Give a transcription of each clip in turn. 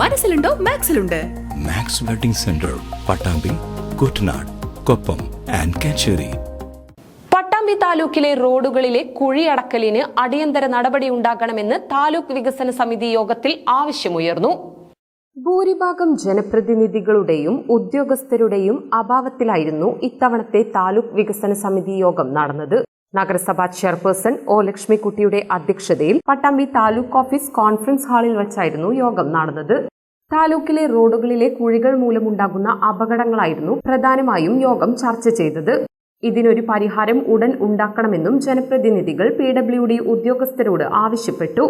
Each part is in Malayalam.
മനസ്സിലുണ്ടോ? മാക്സിലുണ്ട്. Max wedding centre Pattambi Kuttanad Koppam and Kacheri. Pattambi താലൂക്കിലെ റോഡുകളിലെ കുഴിയടക്കലിന് അടിയന്തര നടപടി ഉണ്ടാകണമെന്ന് താലൂക്ക് വികസന സമിതി യോഗത്തിൽ ആവശ്യമുയർന്നു. ഭൂരിഭാഗം ജനപ്രതിനിധികളുടെയും ഉദ്യോഗസ്ഥരുടെയും അഭാവത്തിലായിരുന്നു ഇത്തവണത്തെ താലൂക്ക് വികസന സമിതി യോഗം നടന്നത്. നഗരസഭാ ചെയർപേഴ്സൺ ഒ ലക്ഷ്മിക്കുട്ടിയുടെ അധ്യക്ഷതയിൽ പട്ടാമ്പി താലൂക്ക് ഓഫീസ് കോൺഫറൻസ് ഹാളിൽ വച്ചായിരുന്നു യോഗം നടന്നത്. താലൂക്കിലെ റോഡുകളിലെ കുഴികൾ മൂലമുണ്ടാകുന്ന അപകടങ്ങളായിരുന്നു പ്രധാനമായും യോഗം ചർച്ച ചെയ്തത്. ഇതിനൊരു പരിഹാരം ഉടൻ ഉണ്ടാക്കണമെന്നും ജനപ്രതിനിധികൾ പി ഡബ്ല്യു ഡി ഉദ്യോഗസ്ഥരോട് ആവശ്യപ്പെട്ടു.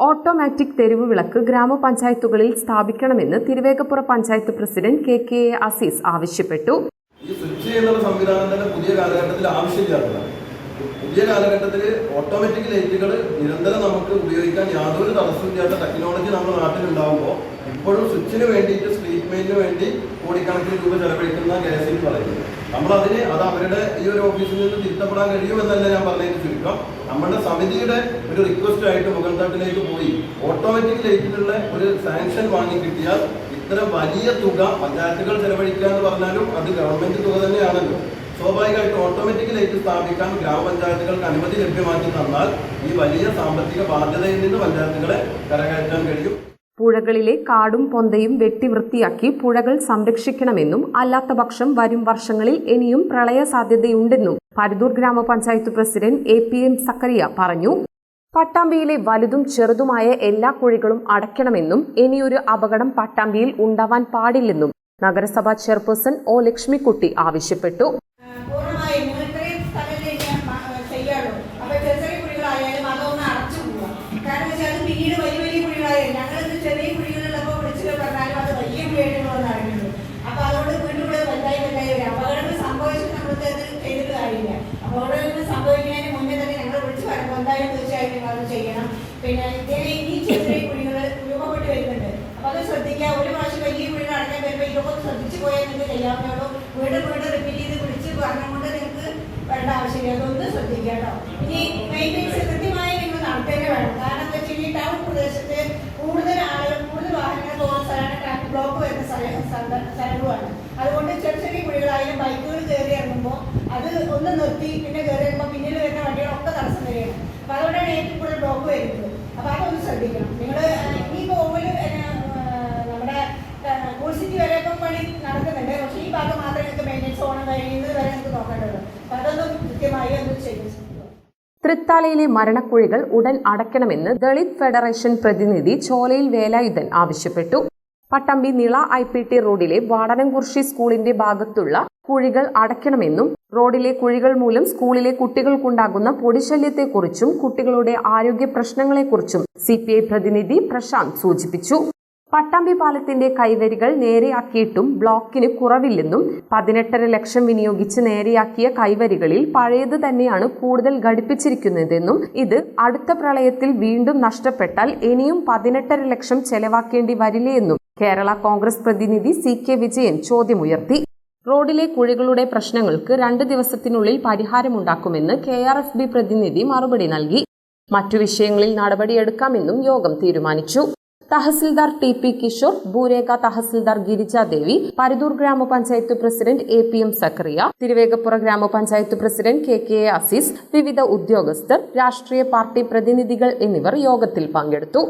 ഓട്ടോമാറ്റിക് തെരുവ് വിളക്ക് ഗ്രാമപഞ്ചായത്തുകളിൽ സ്ഥാപിക്കണമെന്ന് Thiruvegappura panchayat president K K A Azeez ആവശ്യപ്പെട്ടു. ഈ സ്വിച്ച് ചെയ്യുന്ന സംവിധാനം തന്നെ പുതിയ കാലഘട്ടത്തിൽ ആവശ്യമില്ലാത്തതാണ്. പുതിയ കാലഘട്ടത്തിൽ ഓട്ടോമാറ്റിക് ലൈറ്റുകൾ നിരന്തരം നമുക്ക് ഉപയോഗിക്കാൻ യാതൊരു തടസ്സമില്ലാത്ത ടെക്നോളജി നമ്മുടെ നാട്ടിലുണ്ടാകുമ്പോൾ ഇപ്പോഴും സ്വിച്ചിന് വേണ്ടിയിട്ട് സ്ട്രീറ്റ് മെയിനിന് വേണ്ടി കോടിക്കണക്കിന് രൂപ ചെലവഴിക്കുന്ന ഗ്യാസിൽ പറയുന്നു പറയുന്നത്. നമ്മളതിന് അത് അവരുടെ ഈ ഒരു ഓഫീസിൽ നിന്ന് തിരുത്തപ്പെടാൻ കഴിയുമെന്നല്ല ഞാൻ പറഞ്ഞതിന് ചുരുക്കം. നമ്മുടെ സമിതിയുടെ ഒരു റിക്വസ്റ്റ് ആയിട്ട് മുഗൾ തട്ടിലേക്ക് പോയി. ഓട്ടോമാറ്റിക് ലൈറ്റിനുള്ള ഒരു സാങ്ഷൻ വാങ്ങി കിട്ടിയാൽ ഇത്ര വലിയ തുക പഞ്ചായത്തുകൾ ചെലവഴിക്കുക എന്ന് പറഞ്ഞാലും അത് ഗവൺമെന്റ് തുക തന്നെയാണല്ലോ. സ്വാഭാവികമായിട്ട് ഓട്ടോമാറ്റിക്കലായിട്ട് സ്ഥാപിക്കാൻ ഗ്രാമപഞ്ചായത്തുകൾക്ക് അനുമതി ലഭ്യമാക്കി തന്നാൽ ഈ വലിയ സാമ്പത്തിക ബാധ്യതയിൽ നിന്ന് പഞ്ചായത്തുകളെ കരകയറ്റാൻ കഴിയും. പുഴകളിലെ കാടും പൊന്തയും വെട്ടി വൃത്തിയാക്കി പുഴകൾ സംരക്ഷിക്കണമെന്നും അല്ലാത്തപക്ഷം വരും വർഷങ്ങളിൽ ഇനിയും പ്രളയ സാധ്യതയുണ്ടെന്നും പരുതൂർ ഗ്രാമപഞ്ചായത്ത് president A P M Zakariya പറഞ്ഞു. പട്ടാമ്പിയിലെ വലുതും ചെറുതുമായ എല്ലാ കുഴികളും അടയ്ക്കണമെന്നും ഇനിയൊരു അപകടം പട്ടാമ്പിയിൽ ഉണ്ടാവാൻ പാടില്ലെന്നും നഗരസഭാ ചെയർപേഴ്സൺ ഒ ലക്ഷ്മിക്കുട്ടി ആവശ്യപ്പെട്ടു പൂർണമായും നിങ്ങൾ ഇത്രയും സ്ഥലത്തേ ചെയ്യാൻ മ- ചെയ്യാറുള്ളൂ അപ്പൊ ചെറിയ ചെറിയ കുഴികളായാലും അതൊന്ന് അടച്ചു പോവുക കാരണം വെച്ചാൽ അത് പിന്നീട് വലിയ വലിയ കുഴികളായാലും ഞങ്ങളിത് ചെറിയ കുഴികളുള്ളപ്പോൾ വിളിച്ചു പറഞ്ഞാലും അത് വലിയ കുഴിയായിട്ട് വന്ന് അറിഞ്ഞുള്ളൂ അപ്പൊ അതുകൊണ്ട് വീണ്ടും കൂടെ വലുതായി വലുതായി വരും അപകടങ്ങൾ സംഭവിച്ചിട്ട് നമ്മൾക്ക് അത് ചെയ്തിട്ട് കാര്യമില്ല അപകടങ്ങൾ സംഭവിക്കുന്നതിന് മുന്നേ തന്നെ ഞങ്ങൾ വിളിച്ചു പറയുമ്പോൾ തീർച്ചയായിട്ടും അത് ചെയ്യണം. പിന്നെ ഇതേ ഈ ചെറിയ കുഴികൾ രൂപപ്പെട്ട് വരുന്നുണ്ട്. അപ്പൊ അത് ശ്രദ്ധിക്കുക. ഒരു പ്രാവശ്യം വലിയ കുഴികൾ അടക്കാൻ വരുമ്പോൾ ഇതൊക്കെ ശ്രദ്ധിച്ചു പോയാൽ നിങ്ങൾക്ക് ചെയ്യാവുന്നതോ വീണ്ടും വീണ്ടും റിപ്പീറ്റ് ചെയ്ത് വിളിച്ച് പറഞ്ഞുകൊണ്ട് നിങ്ങൾക്ക് വേണ്ട ആവശ്യമില്ല. അതൊന്ന് ശ്രദ്ധിക്കുക കേട്ടോ. ഇനി മെയിന്റെ കൃത്യമായി നിങ്ങൾ നടത്തേണ്ടി വേണം കാരണം എന്താ വെച്ചാൽ ഈ ടൗൺ പ്രദേശത്ത് കൂടുതൽ ആളുകൾ കൂടുതൽ വാഹനങ്ങൾ പോകുന്ന സ്ഥലമാണ് ട്രാഫിക് ബ്ലോക്ക് വരുന്ന സ്ഥല- സ്ഥല- സ്ഥലങ്ങളുമാണ്. അതുകൊണ്ട് ചെറിയ ചെറിയ കുഴികളായാലും ബൈക്കുകൾ കയറി ഇറങ്ങുമ്പോൾ അത് ഒന്ന് നിർത്തി പിന്നെ കയറി ഇറങ്ങുമ്പോൾ പിന്നിൽ വരുന്ന വണ്ടികളൊക്കെ തടസ്സം അപ്പോൾ അതുകൊണ്ടാണ് ഏറ്റവും കൂടുതൽ ബ്ലോക്ക് വരുന്നത്. അപ്പൊ അതൊന്ന് ശ്രദ്ധിക്കണം. നിങ്ങൾ ഈ ഓവൽ നമ്മുടെ കോഴ്സിറ്റി സിറ്റി വരെ ഇപ്പം പണി നടക്കുന്നുണ്ട്. പക്ഷെ ഈ ഭാഗം മാത്രമേ നിങ്ങൾക്ക് മെയിന്റെനൻസ് ഓണം കഴിയുന്നത് വരെ നിങ്ങൾക്ക് നോക്കേണ്ടതുള്ളൂ. അപ്പൊ അതൊന്നും കൃത്യമായി ഒന്ന് ചെയ്തു തൃത്താലയിലെ മരണക്കുഴികൾ ഉടൻ അടയ്ക്കണമെന്ന് ദളിത് ഫെഡറേഷൻ പ്രതിനിധി ചോലയിൽ വേലായുധൻ ആവശ്യപ്പെട്ടു. Pattambi Nila I P T റോഡിലെ വാടനംകുർശി സ്കൂളിന്റെ ഭാഗത്തുള്ള കുഴികൾ അടയ്ക്കണമെന്നും റോഡിലെ കുഴികൾ മൂലം സ്കൂളിലെ കുട്ടികൾക്കുണ്ടാകുന്ന പൊടിശല്യത്തെക്കുറിച്ചും കുട്ടികളുടെ ആരോഗ്യ പ്രശ്നങ്ങളെക്കുറിച്ചും സി പി ഐ പ്രതിനിധി പ്രശാന്ത് സൂചിപ്പിച്ചു. പട്ടാമ്പി പാലത്തിന്റെ കൈവരികൾ നേരെയാക്കിയിട്ടും ബ്ലോക്കിന് കുറവില്ലെന്നും പതിനെട്ടര ലക്ഷം വിനിയോഗിച്ച് നേരെയാക്കിയ കൈവരികളിൽ പഴയത് തന്നെയാണ് കൂടുതൽ ഘടിപ്പിച്ചിരിക്കുന്നതെന്നും ഇത് അടുത്ത പ്രളയത്തിൽ വീണ്ടും നഷ്ടപ്പെട്ടാൽ ഇനിയും പതിനെട്ടര ലക്ഷം ചെലവാക്കേണ്ടി വരില്ലേ കേരള കോൺഗ്രസ് പ്രതിനിധി സി കെ വിജയൻ ചോദ്യമുയർത്തി. റോഡിലെ കുഴികളുടെ പ്രശ്നങ്ങൾക്ക് രണ്ട് ദിവസത്തിനുള്ളിൽ പരിഹാരമുണ്ടാക്കുമെന്ന് കെ ആർ എഫ് ബി പ്രതിനിധി മറുപടി നൽകി. മറ്റു വിഷയങ്ങളിൽ നടപടിയെടുക്കാമെന്നും യോഗം തീരുമാനിച്ചു. തഹസിൽദാർ ടി പി കിഷോർ ഭൂരേഖ തഹസിൽദാർ ഗിരിജാദേവി പരുതൂർ ഗ്രാമപഞ്ചായത്ത് president A P M Zakariya Thiruvegappura ഗ്രാമപഞ്ചായത്ത് പ്രസിഡന്റ് കെ കെ അസീസ് വിവിധ ഉദ്യോഗസ്ഥർ രാഷ്ട്രീയ പാർട്ടി പ്രതിനിധികൾ എന്നിവർ യോഗത്തിൽ പങ്കെടുത്തു.